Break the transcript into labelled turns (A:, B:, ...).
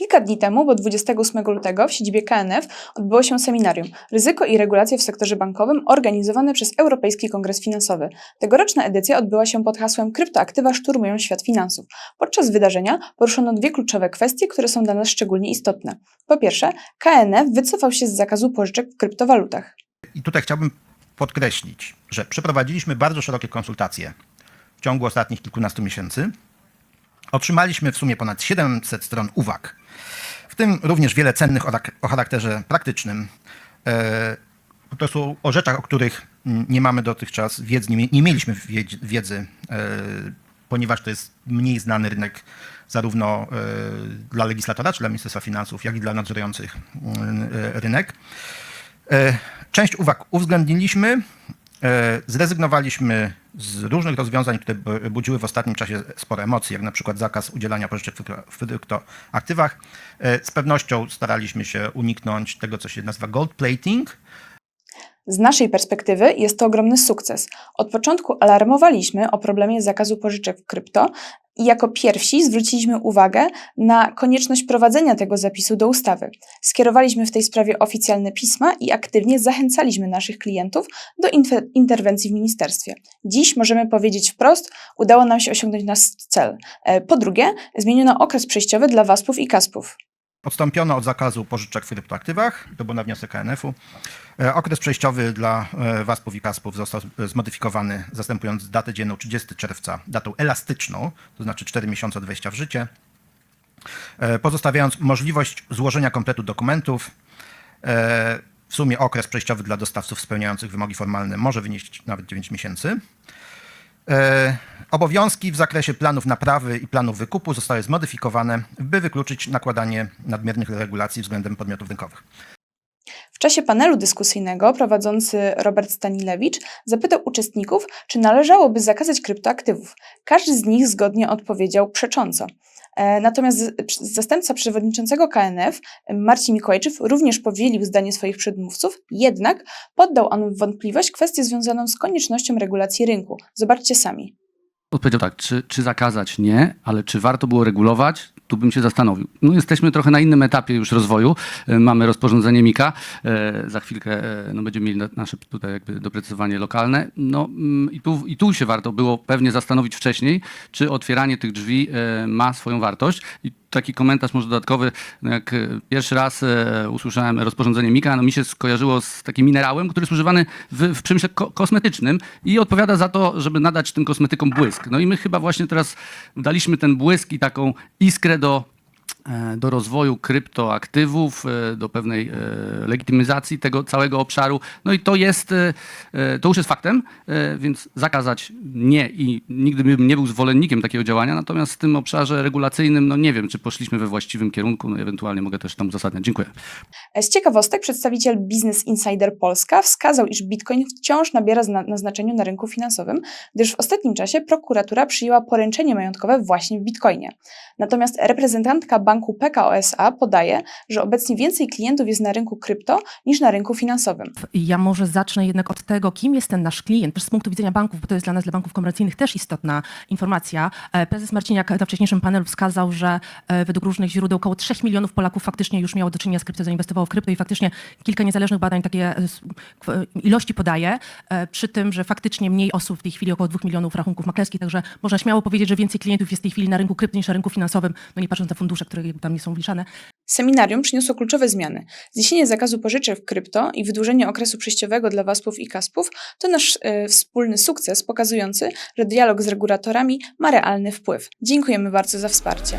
A: Kilka dni temu, bo 28 lutego, w siedzibie KNF odbyło się seminarium Ryzyko i regulacje w sektorze bankowym organizowane przez Europejski Kongres Finansowy. Tegoroczna edycja odbyła się pod hasłem Kryptoaktywa szturmują świat finansów. Podczas wydarzenia poruszono dwie kluczowe kwestie, które są dla nas szczególnie istotne. Po pierwsze, KNF wycofał się z zakazu pożyczek w kryptowalutach.
B: I tutaj chciałbym podkreślić, że przeprowadziliśmy bardzo szerokie konsultacje w ciągu ostatnich kilkunastu miesięcy. Otrzymaliśmy w sumie ponad 700 stron uwag, w tym również wiele cennych o, o charakterze praktycznym. E, po prostu o rzeczach, o których nie mamy dotychczas wiedzy, nie, mie- nie mieliśmy wiedzy, e, ponieważ to jest mniej znany rynek zarówno e, dla legislatora, czy dla Ministerstwa Finansów, jak i dla nadzorujących rynek. Część uwag uwzględniliśmy, zrezygnowaliśmy z różnych rozwiązań, które bu- budziły w ostatnim czasie spore emocje, jak na przykład zakaz udzielania pożyczek w kryptoaktywach. E, Z pewnością staraliśmy się uniknąć tego, co się nazywa gold plating,
A: Z naszej perspektywy jest to ogromny sukces. Od początku alarmowaliśmy o problemie zakazu pożyczek w krypto i jako pierwsi zwróciliśmy uwagę na konieczność prowadzenia tego zapisu do ustawy. Skierowaliśmy w tej sprawie oficjalne pisma i aktywnie zachęcaliśmy naszych klientów do interwencji w ministerstwie. Dziś możemy powiedzieć wprost, udało nam się osiągnąć nasz cel. E, Po drugie, zmieniono okres przejściowy dla WASP-ów i KASP-ów.
B: Odstąpiono od zakazu pożyczek w kryptoaktywach, to było na wniosek KNF-u. E, Okres przejściowy dla e, WASP-ów i KASP-ów został zmodyfikowany, zastępując datę dzienną 30 czerwca datą elastyczną, to znaczy 4 miesiące od wejścia w życie, E, pozostawiając możliwość złożenia kompletu dokumentów. W sumie okres przejściowy dla dostawców spełniających wymogi formalne może wynieść nawet 9 miesięcy. E, Obowiązki w zakresie planów naprawy i planów wykupu zostały zmodyfikowane, by wykluczyć nakładanie nadmiernych regulacji względem podmiotów rynkowych.
A: Czasie panelu dyskusyjnego prowadzący Robert Stanilewicz zapytał uczestników, czy należałoby zakazać kryptoaktywów. Każdy z nich zgodnie odpowiedział przecząco. E, Natomiast zastępca przewodniczącego KNF, Marcin Mikołajczyk, również powielił zdanie swoich przedmówców, jednak poddał on w wątpliwość kwestię związaną z koniecznością regulacji rynku. Zobaczcie sami.
C: Odpowiedział tak, czy, czy zakazać? Nie, ale czy warto było regulować? Tu bym się zastanowił. No jesteśmy trochę na innym etapie już rozwoju. E, Mamy rozporządzenie MIKA. E, Za chwilkę e, no, będziemy mieli na- nasze tutaj jakby doprecyzowanie lokalne. No mm, i tu, i tu się warto było pewnie zastanowić wcześniej, czy otwieranie tych drzwi ma swoją wartość. I taki komentarz może dodatkowy, jak e, pierwszy raz e, usłyszałem rozporządzenie MIKA, no mi się skojarzyło z takim minerałem, który jest używany w, w przemyśle ko- kosmetycznym i odpowiada za to, żeby nadać tym kosmetykom błysk. No i my chyba właśnie teraz daliśmy ten błysk i taką iskrę do, do rozwoju kryptoaktywów, e, do pewnej e, legitymizacji tego całego obszaru. No i to jest, e, e, to już jest faktem, e, więc zakazać nie i nigdy bym nie był zwolennikiem takiego działania, natomiast w tym obszarze regulacyjnym, no nie wiem, czy poszliśmy we właściwym kierunku, no ewentualnie mogę też tam uzasadniać. Dziękuję.
A: Z ciekawostek przedstawiciel Business Insider Polska wskazał, iż Bitcoin wciąż nabiera na znaczeniu na rynku finansowym, gdyż w ostatnim czasie prokuratura przyjęła poręczenie majątkowe właśnie w Bitcoinie. Natomiast reprezentantka banku PKO SA podaje, że obecnie więcej klientów jest na rynku krypto niż na rynku finansowym.
D: Ja może zacznę jednak od tego, kim jest ten nasz klient, z punktu widzenia banków, bo to jest dla nas, dla banków komercyjnych też istotna informacja. E, Prezes Marciniak na wcześniejszym panelu wskazał, że e, według różnych źródeł około 3 milionów Polaków faktycznie już miało do czynienia z krypto, zainwestowało w krypto i faktycznie kilka niezależnych badań takie e, ilości podaje, przy tym, że faktycznie mniej osób w tej chwili, około 2 milionów rachunków maklerskich, także można śmiało powiedzieć, że więcej klientów jest w tej chwili na rynku krypto niż na rynku finansowym, no nie patrząc na fundusze, które jakby tam nie są wliczane.
A: Seminarium przyniosło kluczowe zmiany. Zniesienie zakazu pożyczek krypto i wydłużenie okresu przejściowego dla WASP-ów i KASP-ów to nasz e, wspólny sukces pokazujący, że dialog z regulatorami ma realny wpływ. Dziękujemy bardzo za wsparcie.